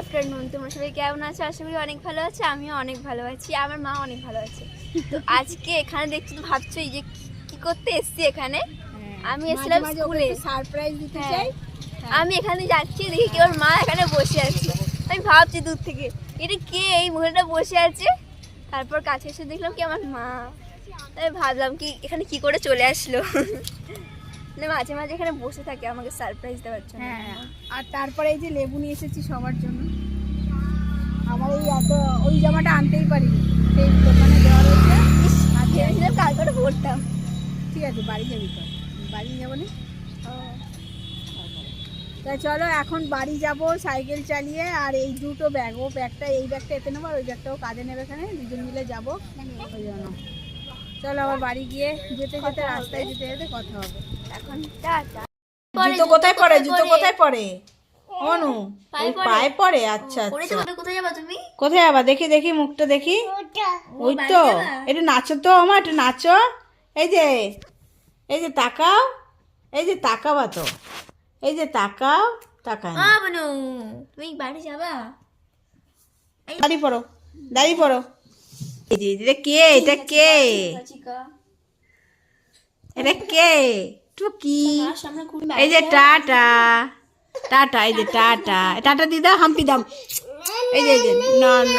Afternoon তোমরা সবাই কেমন আছো? আশা করি অনেক ভালো আছে আমিও অনেক ভালো আছি আমার মা অনেক ভালো আছে। তো আজকে এখানে দেখছি তো ভাবছ এই যে কি করতে এসছি এখানে? আমি এসেছিলাম স্কুলে। সারপ্রাইজ দিতে হ্যাঁ। চাই। আমি এখানে যাচ্ছি দেখি কি ওর মা এখানে বসে আছে। আমি ভাবছি দূর থেকে এটা কে? এই মহিলাটা বসে আছে। তারপর কাছে এসে দেখলাম কি আমার মা। তাই ভাবলাম কি এখানে কি করে চলে আসলো? মানে মাঝে মাঝে এখানে বসে থাকে আমাকে সারপ্রাইজ দেওয়ার জন্য। হ্যাঁ আর তারপরে এই যে লেবু নিয়ে এসেছি সবার জন্য। আমার এই এত ওই জামাটা আনতেই পারিনি। সেই দোকানে দেওয়া রয়েছে। ইস, ভেবেছিলাম কাল করে পড়তাম ঠিক আছে বাড়ি যাবি তো। বাড়ি যাব না? তা চলো এখন বাড়ি যাব সাইকেল চালিয়ে আর এই দুটো ব্যাগ ও ব্যাগটা এই ব্যাগটা এতে নেব আর ওই ব্যাগটাও কাঁধে নেবে এখানে দুজন মিলে যাব। ওই জন্য। চলো আবার বাড়ি গিয়ে যেতে যেতে রাস্তায় যেতে যেতে কথা হবে। এখন টাটা জুতো কোথায় পড়ে জুতো কোথায় পড়ে অনু পায়ে ওই পায়ে পড়ে আচ্ছা পরে আচ্ছা। কোথায় যাবা তুমি? কোথায় আবার দেখি দেখি মুখটা দেখি। ওই তো। একটু নাচো তো আমার একটু নাচো। এই যে এই যে তাকাও। এই যে তাকাবা তো। এই যে তাকাও তাকায় না বনু তুমি বাড়ি যাবা? দাঁড়িয়ে পড়ো দাঁড়িয়ে পড়ো। এই যে এটা কে? এটা কে? এটা কে? টুকি এই যে টাটা টাটা এই যে টাটা টাটা দিদা হাম্পি দাম এই যে এই যে না না।